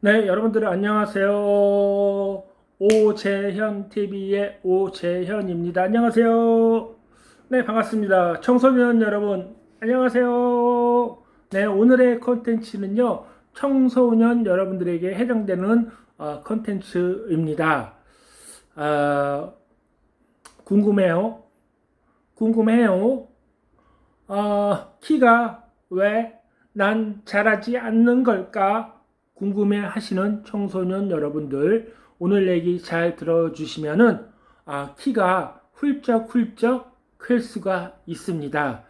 네, 여러분들 안녕하세요. 오재현 TV의 오재현입니다. 안녕하세요. 네, 반갑습니다. 청소년 여러분, 안녕하세요. 네, 오늘의 컨텐츠는요, 청소년 여러분들에게 해당되는 어, 컨텐츠입니다. 아, 궁금해요? 궁금해요? 어, 키가 왜난 자라지 않는 걸까? 궁금해 하시는 청소년 여러분들, 오늘 얘기 잘 들어주시면은, 아, 키가 훌쩍훌쩍 클 수가 있습니다.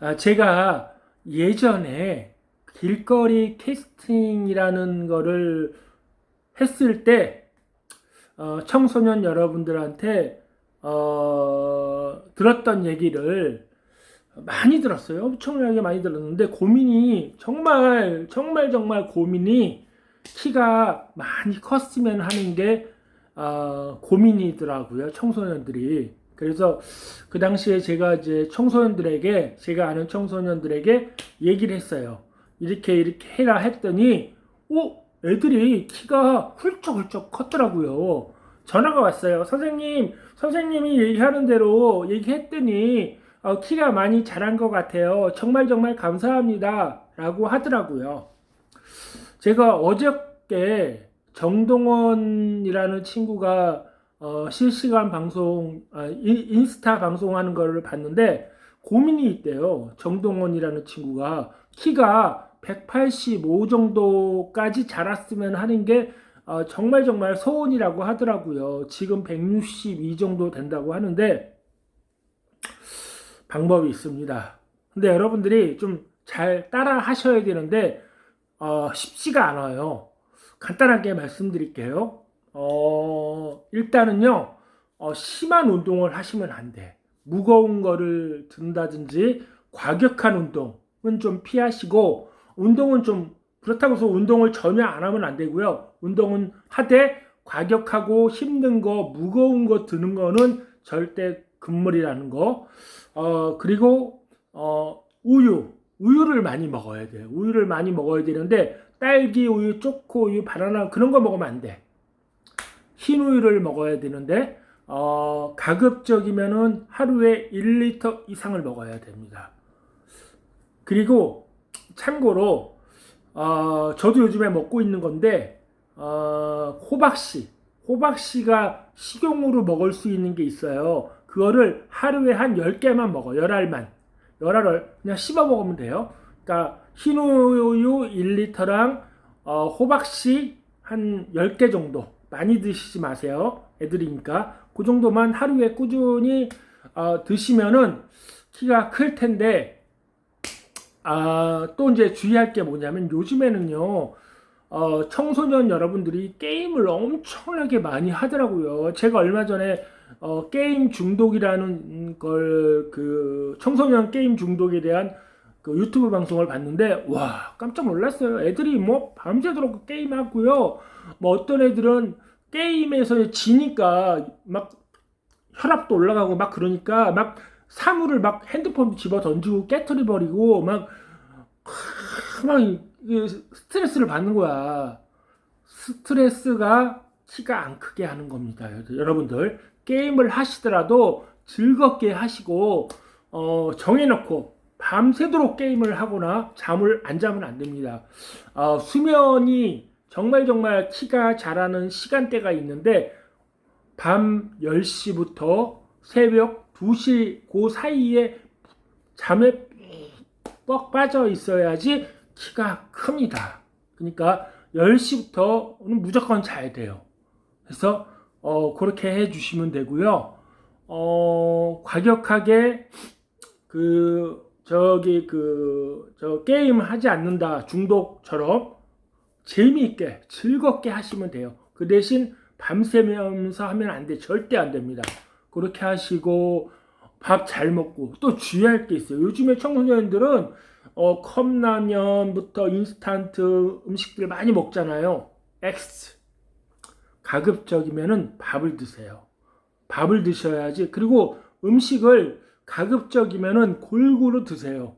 아, 제가 예전에 길거리 캐스팅이라는 거를 했을 때, 어, 청소년 여러분들한테, 어, 들었던 얘기를 많이 들었어요. 엄청나게 많이 들었는데 고민이 정말 정말 정말 고민이 키가 많이 컸으면 하는 게 어, 고민이더라고요. 청소년들이. 그래서 그 당시에 제가 이제 청소년들에게 제가 아는 청소년들에게 얘기를 했어요. 이렇게 이렇게 해라 했더니 오 애들이 키가 훌쩍훌쩍 컸더라고요. 전화가 왔어요. 선생님, 선생님이 얘기하는 대로 얘기했더니 어, 키가 많이 자란 것 같아요. 정말 정말 감사합니다. 라고 하더라고요. 제가 어저께 정동원이라는 친구가 어, 실시간 방송, 아, 인- 인스타 방송하는 거를 봤는데 고민이 있대요. 정동원이라는 친구가 키가 185 정도까지 자랐으면 하는 게 어, 정말 정말 소원이라고 하더라고요. 지금 162 정도 된다고 하는데 방법이 있습니다. 근데 여러분들이 좀 잘 따라 하셔야 되는데 어, 쉽지가 않아요. 간단하게 말씀드릴게요. 어, 일단은요, 어, 심한 운동을 하시면 안 돼. 무거운 거를 든다든지 과격한 운동은 좀 피하시고 운동은 좀 그렇다고 해서 운동을 전혀 안 하면 안 되고요. 운동은 하되 과격하고 힘든 거, 무거운 거 드는 거는 절대 금물이라는 거. 어, 그리고, 어, 우유. 우유를 많이 먹어야 돼요. 우유를 많이 먹어야 되는데, 딸기 우유, 초코 우유, 바나나, 그런 거 먹으면 안 돼. 흰 우유를 먹어야 되는데, 어, 가급적이면은 하루에 1리터 이상을 먹어야 됩니다. 그리고, 참고로, 어, 저도 요즘에 먹고 있는 건데, 어, 호박씨. 호박씨가 식용으로 먹을 수 있는 게 있어요. 그거를 하루에 한 10개만 먹어. 열알만. 열알을 그냥 씹어 먹으면 돼요. 그러니까 흰우유 1리터랑 어, 호박씨 한 10개 정도. 많이 드시지 마세요. 애들이니까. 그 정도만 하루에 꾸준히 어, 드시면은 키가 클 텐데 아, 또 이제 주의할 게 뭐냐면 요즘에는요. 어, 청소년 여러분들이 게임을 엄청나게 많이 하더라고요. 제가 얼마 전에 어, 게임 중독이라는 걸 그 청소년 게임 중독에 대한 그 유튜브 방송을 봤는데 와 깜짝 놀랐어요. 애들이 뭐 밤새도록 게임하고요. 뭐 어떤 애들은 게임에서 지니까 막 혈압도 올라가고 막 그러니까 막 사물을 막 핸드폰 집어 던지고 깨트려 버리고 막 막 스트레스를 받는 거야. 스트레스가 키가 안 크게 하는 겁니다. 여러분들 게임을 하시더라도 즐겁게 하시고 어, 정해놓고 밤새도록 게임을 하거나 잠을 안 자면 안 됩니다. 어, 수면이 정말 정말 키가 자라는 시간대가 있는데 밤 10시부터 새벽 2시 그 사이에 잠에 뻑 빠져 있어야지 키가 큽니다. 그러니까 10시부터는 무조건 자야 돼요. 그래서 어, 그렇게 해 주시면 되고요. 어, 과격하게 그 저기 그 저 게임 하지 않는다 중독처럼 재미있게 즐겁게 하시면 돼요. 그 대신 밤새면서 하면 안 돼. 절대 안 됩니다. 그렇게 하시고 밥 잘 먹고 또 주의할 게 있어요. 요즘에 청소년들은 어, 컵라면부터 인스턴트 음식들 많이 먹잖아요. X. 가급적이면은 밥을 드세요. 밥을 드셔야지. 그리고 음식을 가급적이면은 골고루 드세요.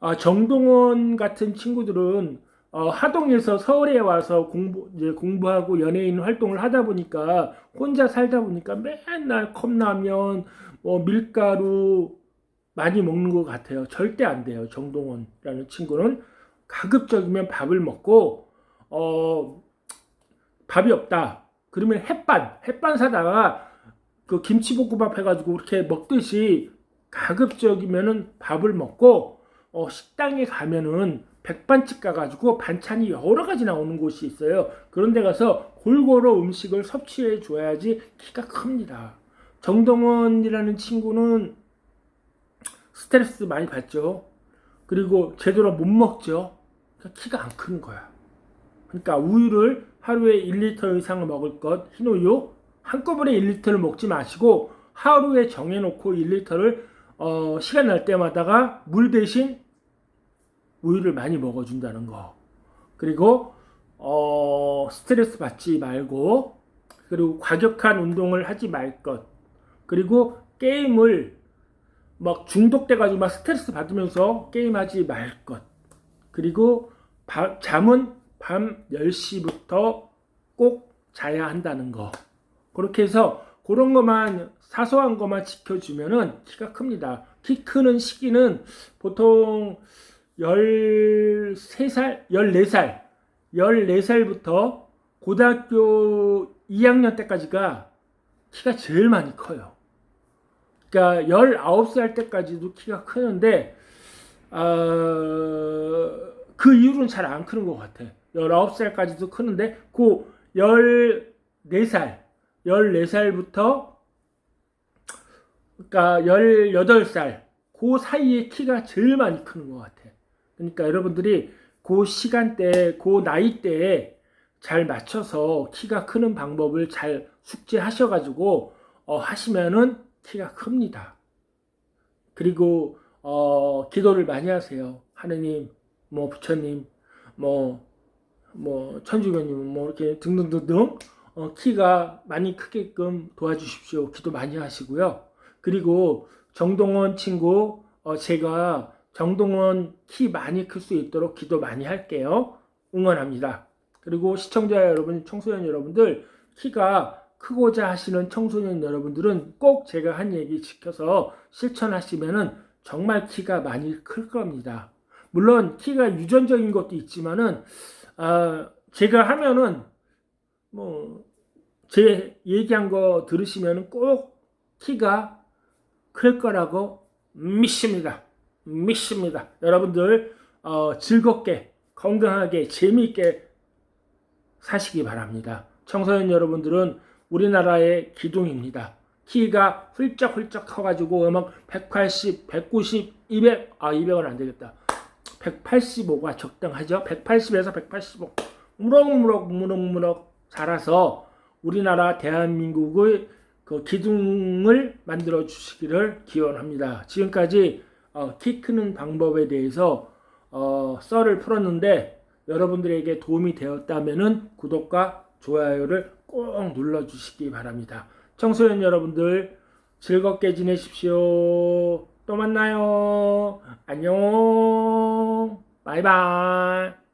아, 정동원 같은 친구들은 어, 하동에서 서울에 와서 공부 이제 공부하고 연예인 활동을 하다 보니까 혼자 살다 보니까 맨날 컵라면 뭐 밀가루 많이 먹는 것 같아요. 절대 안 돼요. 정동원이라는 친구는 가급적이면 밥을 먹고 어 밥이 없다. 그러면 햇반 햇반 사다가 그 김치볶음밥 해가지고 이렇게 먹듯이 가급적이면은 밥을 먹고 어, 식당에 가면은 백반집 가가지고 반찬이 여러 가지 나오는 곳이 있어요. 그런 데 가서 골고루 음식을 섭취해 줘야지 키가 큽니다. 정동원이라는 친구는 스트레스 많이 받죠. 그리고 제대로 못 먹죠. 그러니까 키가 안 큰 거야. 그러니까 우유를 하루에 1리터 이상을 먹을 것, 흰우유 한꺼번에 1리터를 먹지 마시고 하루에 정해놓고 1리터를 어, 시간 날 때마다가 물 대신 우유를 많이 먹어준다는 거. 그리고 어, 스트레스 받지 말고 그리고 과격한 운동을 하지 말 것. 그리고 게임을 막 중독돼가지고 막 스트레스 받으면서 게임하지 말 것. 그리고 바- 잠은 밤 10시부터 꼭 자야 한다는 거. 그렇게 해서 그런 것만 사소한 것만 지켜주면은 키가 큽니다. 키 크는 시기는 보통 13살, 14살, 14살부터 고등학교 2학년 때까지가 키가 제일 많이 커요. 그러니까 19살 때까지도 키가 크는데 어, 그 이후로는 잘 안 크는 것 같아. 19살까지도 크는데 그 14살, 14살부터 그러니까 18살 그 사이에 키가 제일 많이 크는 것 같아. 그러니까 여러분들이 그 시간대, 그 나이대에 잘 맞춰서 키가 크는 방법을 잘 숙지하셔가지고 어, 하시면은 키가 큽니다. 그리고 어, 기도를 많이 하세요. 하느님, 뭐 부처님, 뭐뭐 천주교님, 뭐 이렇게 등등등등 어, 키가 많이 크게끔 도와주십시오. 기도 많이 하시고요. 그리고 정동원 친구, 어, 제가 정동원 키 많이 클 수 있도록 기도 많이 할게요. 응원합니다. 그리고 시청자 여러분, 청소년 여러분들 키가 크고자 하시는 청소년 여러분들은 꼭 제가 한 얘기 지켜서 실천하시면은 정말 키가 많이 클 겁니다. 물론 키가 유전적인 것도 있지만은 아, 제가 하면은 뭐 제 얘기한 거 들으시면은 꼭 키가 클 거라고 믿습니다. 믿습니다. 여러분들 어, 즐겁게 건강하게 재미있게 사시기 바랍니다. 청소년 여러분들은 우리나라의 기둥입니다. 키가 훌쩍훌쩍 커가지고 막 180, 190, 200, 아 200은 안 되겠다. 185가 적당하죠. 180에서 185 무럭무럭 무럭무럭 자라서 우리나라 대한민국의 그 기둥을 만들어 주시기를 기원합니다. 지금까지 어, 키 크는 방법에 대해서 어, 썰을 풀었는데 여러분들에게 도움이 되었다면은 구독과 좋아요를 꼭 눌러 주시기 바랍니다. 청소년 여러분들 즐겁게 지내십시오. 또 만나요. 안녕. 바이바이.